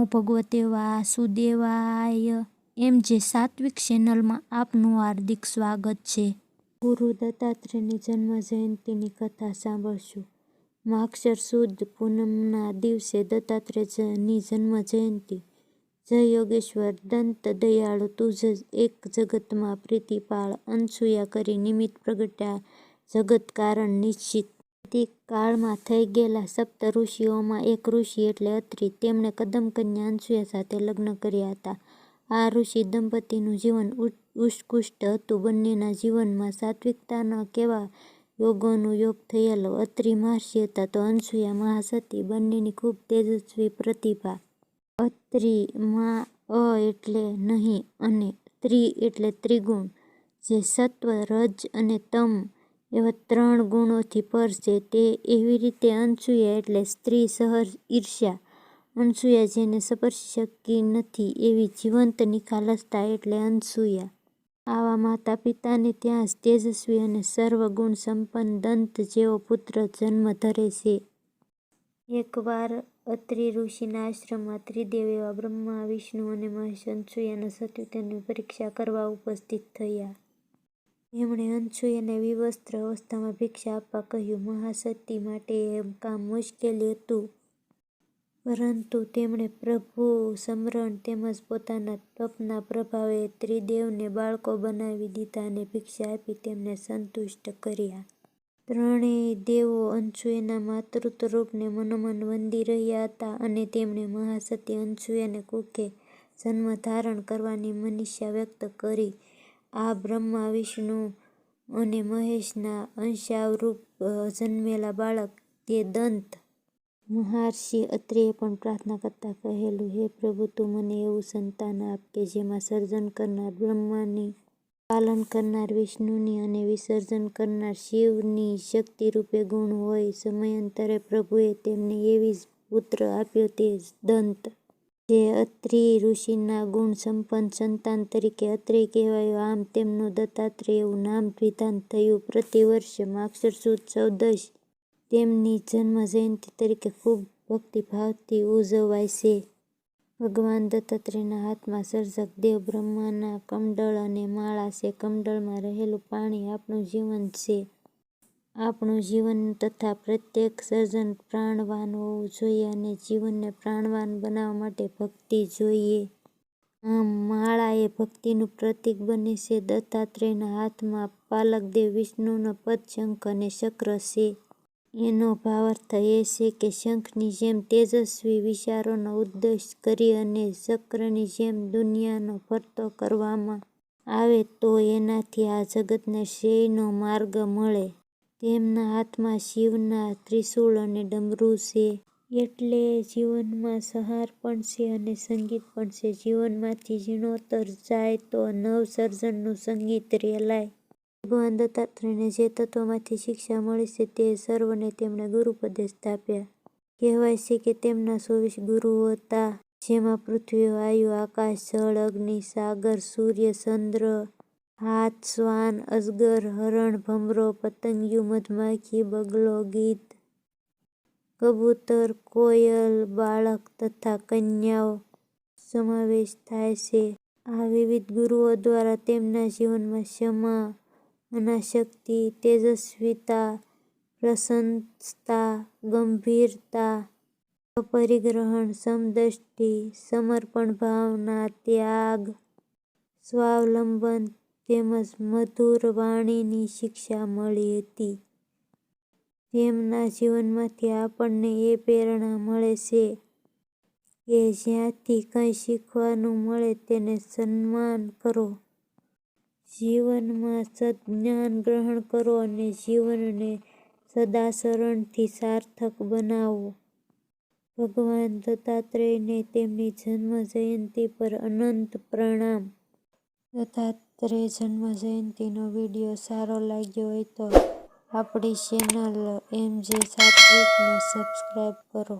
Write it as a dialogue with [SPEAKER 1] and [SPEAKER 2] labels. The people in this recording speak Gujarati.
[SPEAKER 1] નમો ભગવતે વાસુદેવાય એમ જે સાત્વિક ચેનલમાં આપનું હાર્દિક સ્વાગત છે. ગુરુ દત્તાત્રેયની જન્મ જયંતીની કથા સાંભળશું. માક્ષર સુદ પૂનમના દિવસે દત્તાત્રેયની જન્મ જયંતી. જય યોગેશ્વર, દંત દયાળુ, તુજ એક જગતમાં પ્રીતિપાળ, અનસૂયા કરી નિમિત્ત પ્રગટ્યા જગત કારણ નિશ્ચિત. વૈદિક કાળમાં થઈ ગયેલા સપ્ત ઋષિઓમાં એક ઋષિ એટલે અત્રિ. તેમણે કદમકન્યા અનસૂયા સાથે લગ્ન કર્યા હતા. આ ઋષિ દંપતીનું જીવન ઉત્કૃષ્ટ હતું. બંનેના જીવનમાં સાત્વિકતાના કેવા યોગોનો યોગ થયેલો અત્રિ મહર્ષિ હતા તો અનસૂયા મહાસતી. બંનેની ખૂબ તેજસ્વી પ્રતિભા. અત્રિ મા અ એટલે નહીં અને ત્રિ એટલે ત્રિગુણ. જે સત્વ, રજ અને તમ એવા ત્રણ ગુણોથી પર છે. તે એવી રીતે અનસૂયા એટલે સ્ત્રી સહર ઈર્ષ્યા. અનસૂયા જેને સ્પર્શી શકી નથી એવી જીવંત નિખાલસતા એટલે અનસૂયા આવા માતા પિતાને ત્યાં તેજસ્વી અને સર્વ ગુણ સંપન્ન દંત જેવો પુત્ર જન્મ ધરે છે. એકવાર અત્રિ ઋષિના આશ્રમમાં ત્રિદેવ એવા બ્રહ્મા, વિષ્ણુ અને મહેશ અનસૂયાના સતીત્વની પરીક્ષા કરવા ઉપસ્થિત થયા. તેમણે અનસૂયાને વિવસ્ત્ર અવસ્થામાં ભિક્ષા આપવા કહ્યું, મહાસતી માટે એ કામ મુશ્કેલ હતું. પરંતુ તેમણે પ્રભુ સ્મરણ તેમજ પોતાના તપના પ્રભાવે ત્રિદેવને બાળકો બનાવી દીધા અને ભિક્ષા આપી તેમને સંતુષ્ટ કર્યા. ત્રણેય દેવો અનસૂયાના માતૃત્વ રૂપને મનોમન વંદી રહ્યા હતા અને તેમણે મહાસતી અનસૂયાને કુખે જન્મ ધારણ કરવાની મનીષા વ્યક્ત કરી. આ બ્રહ્મા, વિષ્ણુ અને મહેશના અંશાવરૂપ જન્મેલા બાળક તે દંત. મહર્ષિ અત્રિએ પણ પ્રાર્થના કરતાં કહેલું, હે પ્રભુ, તું મને એવું સંતાન આપ કે જેમાં સર્જન કરનાર બ્રહ્માની, પાલન કરનાર વિષ્ણુની અને વિસર્જન કરનાર શિવની શક્તિરૂપે ગુણ હોય, સમયાંતરે પ્રભુએ તેમને એવી જ પુત્ર આપ્યો તે દંત. જે અત્રિ ઋષિના ગુણ સંપન્ન સંતાન તરીકે અત્રિ કહેવાયો. આમ તેમનું દત્તાત્રેય એવું નામ વિધાન થયું. પ્રતિવર્ષ માગશર સુદ ચૌદશ તેમની જન્મ જયંતી તરીકે ખૂબ ભક્તિભાવથી ઉજવાય છે. ભગવાન દત્તાત્રેયના હાથમાં સર્જક દેવ બ્રહ્માના કમંડળ અને માળા છે. કમંડળમાં રહેલું પાણી આપણું જીવન છે. આપણું જીવન તથા પ્રત્યેક સર્જન પ્રાણવાન હોવું જોઈએ અને જીવનને પ્રાણવાન બનાવવા માટે ભક્તિ જોઈએ. આમ માળા એ ભક્તિનું પ્રતીક બને છે. દત્તાત્રેયના હાથમાં પાલકદેવ વિષ્ણુનો પદશંખ અને ચક્ર છે. એનો ભાવાર્થ એ છે કે શંખની જેમ તેજસ્વી વિચારોનો ઉદ્દેશ કરી અને ચક્રની જેમ દુનિયાનો ફરતો કરવામાં આવે તો એનાથી આ જગતને શ્રેયનો માર્ગ મળે. તેમના હાથમાં શિવના ત્રિશૂળ અને ડમરું છે. એટલે જીવનમાં સહાર પણ છે અને સંગીત પણ છે. જીવનમાંથી જીર્ણોતર જાય તો નવસર્જનનું સંગીત રેલાય. ભગવાન દત્તાત્રેયને જે તત્વમાંથી શિક્ષા મળી છે તે સર્વને તેમણે ગુરુપદે સ્થાપ્યા. કહેવાય છે કે તેમના ચોવીસ ગુરુઓ હતા, જેમાં પૃથ્વી વાયુ આકાશ, જળ, અગ્નિ, સાગર, સૂર્ય, ચંદ્ર હાથ, શ્વાન, અજગર, હરણ, ભમરો, પતંગિયું, મધમાખી, બગલો ગીધ કબૂતર, કોયલ, બાળક તથા કન્યાઓ સમાવેશ થાય છે. આ વિવિધ ગુરુઓ દ્વારા તેમના જીવનમાં ક્ષમા, અનાશક્તિ, તેજસ્વીતા, પ્રશંસતા, ગંભીરતા, અપરિગ્રહણ, સમદૃષ્ટિ, સમર્પણ, ભાવના, ત્યાગ, સ્વાવલંબન તેમજ મધુર વાણીની શિક્ષા મળી હતી. તેમના જીવનમાંથી આપણને એ પ્રેરણા મળે છે કે જ્યાંથી કંઈ શીખવાનું મળે તેને સન્માન કરો. જીવનમાં સદજ્ઞાન ગ્રહણ કરો અને જીવનને સદાસરણથી સાર્થક બનાવો. ભગવાન દત્તાત્રેયને તેમની જન્મ જયંતી પર અનંત પ્રણામ. દત્તાત્રેય જન્મ જયંતીનો વીડિયો સારો લાગ્યો હોય તો આપણી ચેનલ એમ જે સાત્વિકને સબસ્ક્રાઈબ કરો.